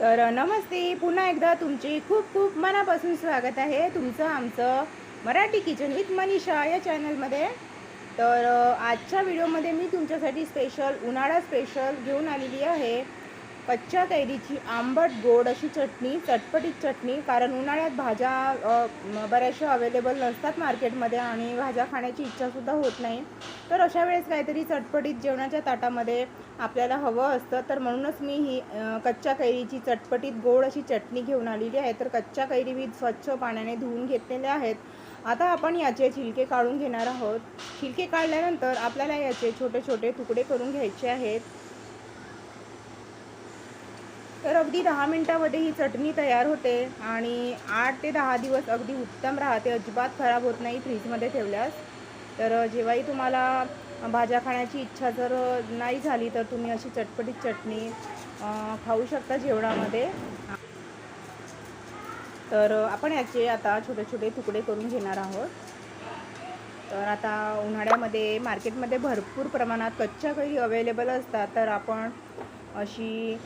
तर नमस्ते. पुन्हा एकदा तुमचे खूप खूप मनापासून स्वागत आहे. तुमचं आमचं मराठी किचन विथ मनीषा या चॅनलमध्ये. तर आजच्या व्हिडिओमध्ये मी तुमच्यासाठी स्पेशल उन्हाळा स्पेशल घेऊन आलेली आहे. कच्च्या कैरीची आंबट गोड अशी चटणी चटपटीत चटणी कारण उन्हाळ्यात भाज्या बऱ्याचशा अवेलेबल नसतात मार्केटमध्ये आणि भाज्या खाण्याची इच्छासुद्धा होत नाही. तर अशा वेळेस काहीतरी चटपटीत जेवणाच्या ताटामध्ये आपल्याला हवं असतं. तर म्हणूनच मी ही कच्च्या कैरीची चटपटीत गोड अशी चटणी घेऊन आलेली आहे. तर कच्च्या कैरी मी स्वच्छ पाण्याने धुवून घेतलेल्या आहेत. आता आपण याचे छिलके काढून घेणार आहोत. छिलके काढल्यानंतर आपल्याला याचे छोटे छोटे तुकडे करून घ्यायचे आहेत. तर अगदी दहा मिनटामध्ये ही चटणी तयार होते आणि आठ ते दहा दिवस अगदी उत्तम राहते. अजिबात खराब होत नाही फ्रीजमध्ये ठेवल्यास. तर जेव्हाही तुम्हाला भाज्या खाण्याची इच्छा जर नाही झाली तर तुम्ही अशी चटपटीत चटणी खाऊ शकता जेवणामध्ये. तर आपण याचे आता छोटे छोटे तुकडे करून घेणार आहोत. तर आता उन्हाळ्यामध्ये मार्केटमध्ये भरपूर प्रमाणात कच्च्या कैरी अवेलेबल असतात. तर आपण अशी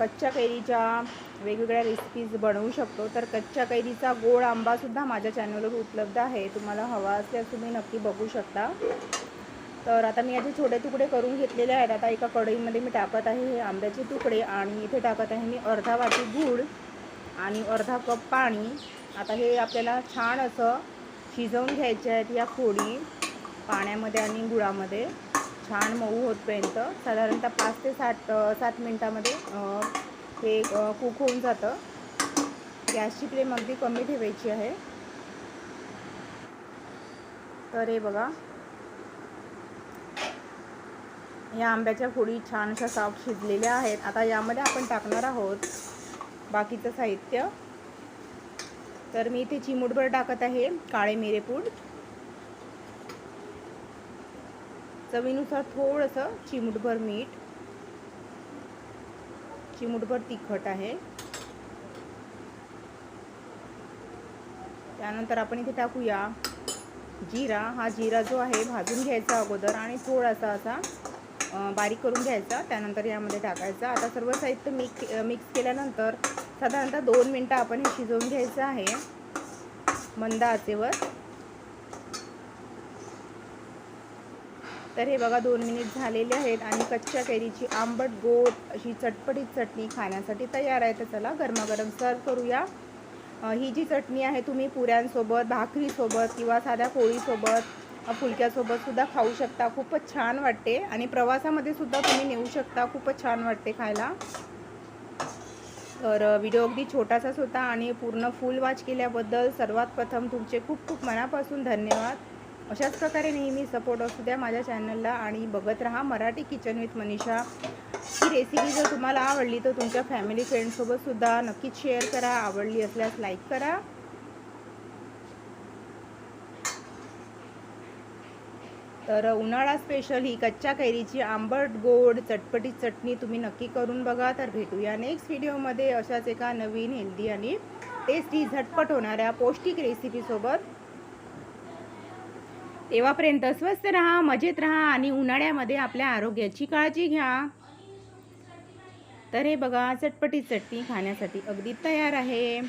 कच्च्या कैरीच्या वेगवेगळ्या रेसिपीज बनवू शकतो. तर कच्च्या कैरीचा गोड आंबासुद्धा माझ्या चॅनलवर उपलब्ध आहे. तुम्हाला हवा असल्यास तुम्ही नक्की बघू शकता. तर आता मी याचे छोटे तुकडे करून घेतलेले आहेत. आता एका कढईमध्ये मी टाकत आहे हे आंब्याचे तुकडे आणि इथे टाकत आहे मी अर्धा वाटी गूळ आणि अर्धा कप पाणी. आता हे आपल्याला छान असं शिजवून घ्यायचे आहेत या फोडी पाण्यामध्ये आणि गुळामध्ये. छान मऊ होतपर्यंत साधारणतः पाच ते सात सात मिनटामध्ये हे कुक होऊन जातं. गॅसची फ्लेम अगदी कमी ठेवायची आहे. तर हे बघा. या आंब्याच्या फोडी छान अशा सॉफ्ट शिजलेल्या आहेत. आता यामध्ये आपण टाकणार आहोत बाकीचं साहित्य. तर मी इथे चिमूटभर टाकत आहे काळे मिरेपूड चवीनुसार थोडंसं चिमूटभर मीठ चिमूटभर तिखट आहे. त्यानंतर आपण इथे टाकूया जिरा. हा जिरा जो आहे भाजून घ्यायचा अगोदर आणि थोडासा असा बारीक करून घ्यायचा. त्यानंतर यामध्ये टाकायचा. आता सर्व साहित्य मिक्स मिक्स केल्यानंतर साधारणतः दोन मिनटं आपण हे शिजवून घ्यायचं आहे मंद आचेवर. तर हे बघा दोन मिनिट झालेले आहेत आणि कच्च्या कैरीची आंबट गोड अशी चटपटीत चटणी खाण्यासाठी तयार आहे. तर चला गरमागरम सर्व करूया. ही जी चटणी आहे तुम्ही पुऱ्यांसोबत भाकरीसोबत किंवा साध्या पोळीसोबत फुलक्यासोबतसुद्धा फुलक्यासोबत सुद्धा खाऊ शकता. खूपच छान वाटते. आणि प्रवासामध्ये सुद्धा तुम्ही नेऊ शकता. खूपच छान वाटते खायला. तर व्हिडिओ अगदी छोटासाच होता आणि पूर्ण फुल वाच केल्याबद्दल सर्वात प्रथम तुमचे खूप खूप मनापासून धन्यवाद. अशाच प्रकारे नेहमी सपोर्ट असू द्या माझ्या चॅनलला आणि बघत राहा मराठी किचन विथ मनीषा. ही रेसिपी जर तुम्हाला आवडली तर तुमच्या फॅमिली फ्रेंडसोबत सुद्धा नक्कीच शेअर करा. आवडली असल्यास लाईक करा. तर उन्हाळा स्पेशल ही कच्च्या कैरीची आंबट गोड चटपटी चटणी तुम्ही नक्की करून बघा. तर भेटूया नेक्स्ट व्हिडिओमध्ये अशाच एका नवीन हेल्दी आणि टेस्टी झटपट होणाऱ्या पौष्टिक रेसिपीसोबत तेव्हापर्यंत स्वस्त राहा मजेत राहा आणि उन्हाळ्यामध्ये आपल्या आरोग्याची काळजी घ्या. तर हे बघा चटपटी चटणी खाण्यासाठी अगदी तयार आहे.